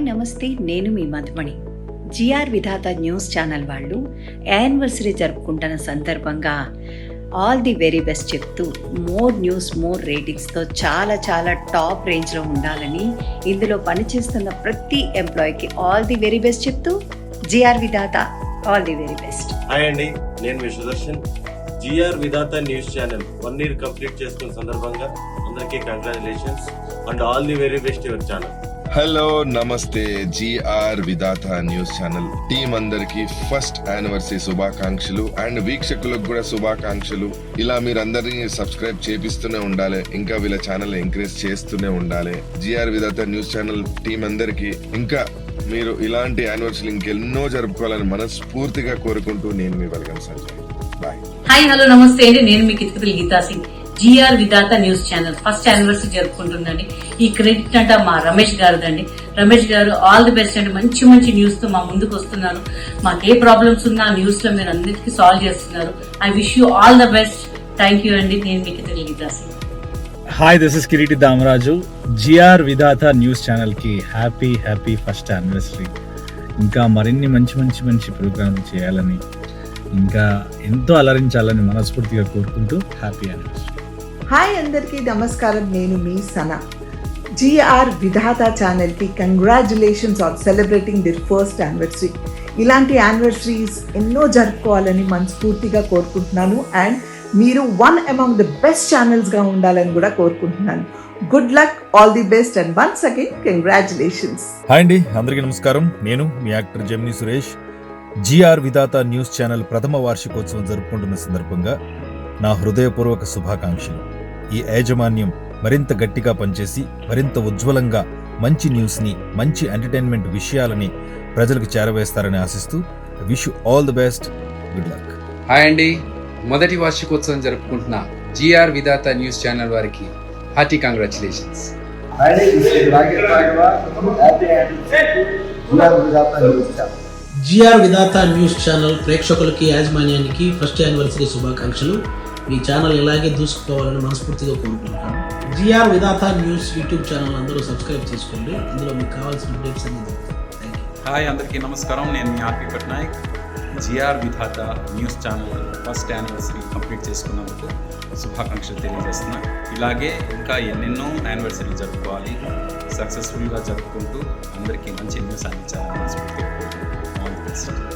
నమస్తే. నేను మీ Madhumani GR Vidhatha news channel వాళ్ళు యానివర్సరీ జరుపుకుంటున్న సందర్భంగా ఆల్ ది వెరీ బెస్ట్ చెప్తూ మోర్ న్యూస్ మోర్ రేటింగ్స్తో చాలా చాలా టాప్ రేంజ్లో ఉండాలని ఇందులో పనిచేస్తున్న ప్రతి ఎంప్లాయీకి ఆల్ ది వెరీ బెస్ట్ చెప్తూ GR Vidhatha all the very best. Hi అండి నేను మీ Sudarshan. GR Vidhatha news channel one year complete చేసుకున్న సందర్భంగా అందరికీ congratulations and all the very best your channel hello నమస్తే. GR Vidhatha news channel. Team అందరికి first anniversary శుభాకాంక్షలు and వీక్షకులకు కూడా శుభాకాంక్షలు. ఇలా మీరందరినీ సబ్స్క్రైబ్ చేపిస్తూనే ఉండాలి. ఇంకా వీళ్ళ ఛానల్ ఎంకరేజ్ చేస్తూనే ఉండాలి. జిఆర్ విధాత న్యూస్ ఛానల్ టీం అందరికి ఇంకా మీరు ఇలాంటి యానివర్సరీ ఇంకెన్నో జరుపుకోవాలని మనస్ఫూర్తిగా కోరుకుంటూ నేను మీ welcome Sanjay. Bye hi hello నమస్తే అండి. నేను మీ కితకితలు Geetha Singh GR Vidhatha news channel. First anniversary జరుపుకుంటుందండి. ఈ క్రెడిట్ అంట మా రమేష్ గారిదండి. రమేష్ గారు ఆల్ ది బెస్ట్ అండి. మంచి మంచి న్యూస్తో మా ముందుకు వస్తున్నారు. మాకు ఏ ప్రాబ్లమ్స్ ఉన్నా న్యూస్లో మీరు అందరికీ సాల్వ్ చేస్తున్నారు. I wish you all the best thank you అండి. నేను మీకు కితకితలు hi this is Kireeti Damaraju GR Vidhatha news ఛానల్కి హ్యాపీ హ్యాపీ ఫస్ట్ యానివర్సరీ ఇంకా మరిన్ని మంచి మంచి మంచి ప్రోగ్రాంలు చేయాలని ఇంకా ఎంతో అలరించాలని మనస్ఫూర్తిగా కోరుకుంటూ హ్యాపీ యానివర్సరీ హాయ్ అందరికీ నమస్కారం. నేను మీ సనా. జిఆర్ విధాత ఛానల్కి congratulations on celebrating their first anniversary. ఇలాంటి యానివర్సరీస్ ఎన్నో జరుపుకోవాలని మనస్ఫూర్తిగా కోరుకుంటున్నాను. అండ్ మీరు వన్ అమాంగ్ ద బెస్ట్ ఛానల్స్గా ఉండాలని కూడా కోరుకుంటున్నాను. Good luck all the best and once again congratulations. Hi అండి అందరికీ నమస్కారం. నేను మీ actor Gemini Suresh. GR Vidhatha news channel ప్రథమ వార్షికోత్సవం జరుపుకుంటున్న సందర్భంగా నా హృదయపూర్వక శుభాకాంక్షలు. ఈ యాజమాన్యం మరింత గట్టిగా పనిచేసి మరింత ఉజ్వలంగా మంచి న్యూస్ని మంచి ఎంటర్టైన్మెంట్ విషయాలని ప్రజలకు చేరవేస్తారని ఆశిస్తూ wish all the best. Good luck. Hi అండి. మొదటి వార్షికోత్సవం జరుపుకుంటున్న జిఆర్ విధాత న్యూస్ ఛానల్ వారికి hearty congratulations. GR Vidhatha news channel ప్రేక్షకులకి యాజమాన్యానికి ఫస్ట్ యానివర్సరీ శుభాకాంక్షలు. మీ ఛానల్ ఇలాగే దూసుకోవాలని మనస్ఫూర్తిగా కోరుకుంటున్నాను. GR Vidhatha news YouTube channel అందరూ సబ్స్క్రైబ్ చేసుకోండి. అందులో మీకు కావాల్సిన అప్డేట్స్ అన్ని హాయ్ అందరికీ నమస్కారం. నేను మీ RP Patnaik. GR Vidhatha news channel first anniversary complete చేసుకున్నందుకు శుభాకాంక్షలు తెలియజేస్తున్నా. ఇలాగే ఇంకా ఎన్నెన్నో యానివర్సరీ జరుపుకోవాలి. సక్సెస్ఫుల్గా జరుపుకుంటూ అందరికీ మంచి న్యూస్ అందించాలని మనస్ఫూర్తిగా కోరుకుంటున్నాను. All the best